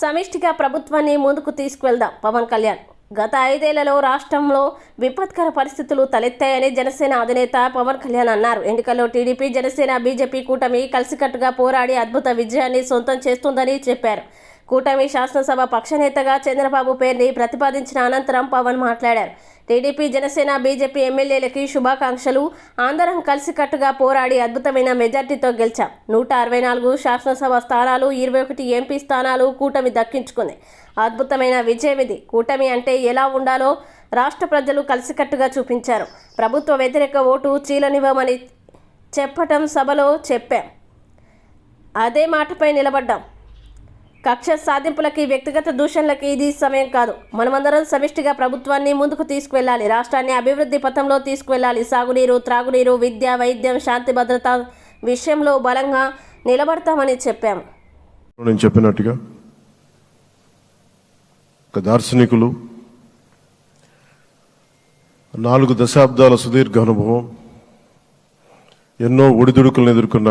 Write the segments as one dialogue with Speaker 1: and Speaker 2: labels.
Speaker 1: సమిష్టిగా ప్రభుత్వాన్ని ముందుకు తీసుకువెళ్దాం. పవన్ కళ్యాణ్ గత ఐదేళ్ళలో రాష్ట్రంలో విపత్కర పరిస్థితులు తలెత్తాయని జనసేన అధినేత పవన్ కళ్యాణ్ అన్నారు. ఎన్నికల్లో టీడీపీ జనసేన బీజేపీ కూటమి కలిసికట్టుగా పోరాడి అద్భుత విజయాన్ని సొంతం చేస్తుందని చెప్పారు. కూటమి శాసనసభ పక్షనేతగా చంద్రబాబు పేరుని ప్రతిపాదించిన అనంతరం పవన్ మాట్లాడారు. టీడీపీ జనసేన బీజేపీ ఎమ్మెల్యేలకి శుభాకాంక్షలు. అందరం కలిసికట్టుగా పోరాడి అద్భుతమైన మెజార్టీతో గెలిచాం. నూట అరవై నాలుగు శాసనసభ స్థానాలు ఇరవై ఒకటి ఎంపీ స్థానాలు కూటమి దక్కించుకుంది. అద్భుతమైన విజయం ఇది. కూటమి అంటే ఎలా ఉండాలో రాష్ట్ర ప్రజలు కలిసికట్టుగా చూపించారు. ప్రభుత్వ వ్యతిరేక ఓటు చీలనివ్వమని చెప్పటం సభలో చెప్పాం. అదే మాటపై నిలబడ్డాం. కక్ష సాధింపులకి వ్యక్తిగత దూషణలకి ఇది సమయం కాదు. మనమందరం సమిష్టిగా ప్రభుత్వాన్ని ముందుకు తీసుకువెళ్ళాలి. రాష్ట్రాన్ని అభివృద్ధి పథంలో తీసుకువెళ్ళాలి. సాగునీరు త్రాగునీరు విద్య వైద్యం శాంతి భద్రత విషయంలో బలంగా నిలబడతామని చెప్పాము
Speaker 2: నేను చెప్పినట్టుగా ఒక దార్శనికులు నాలుగు దశాబ్దాల సుదీర్ఘ అనుభవం ఎన్నో ఒడిదుడుకులను ఎదుర్కొన్న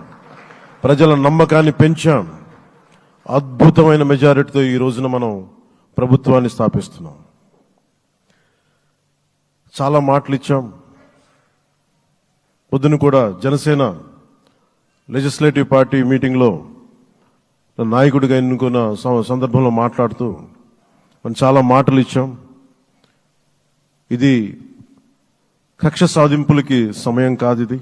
Speaker 2: ప్రజల నమ్మకాన్ని పెంచాం. అద్భుతమైన మెజారిటీతో ఈ రోజున మనం ప్రభుత్వాన్ని స్థాపిస్తున్నాం. చాలా మాటలు ఇచ్చాం. పొద్దున కూడా జనసేన లెజిస్లేటివ్ పార్టీ మీటింగ్లో నాయకుడిగా ఎన్నుకున్న సందర్భంలో మాట్లాడుతూ మనం చాలా మాటలు ఇచ్చాం. ఇది కక్ష సాధింపులకి సమయం కాదు ఇది.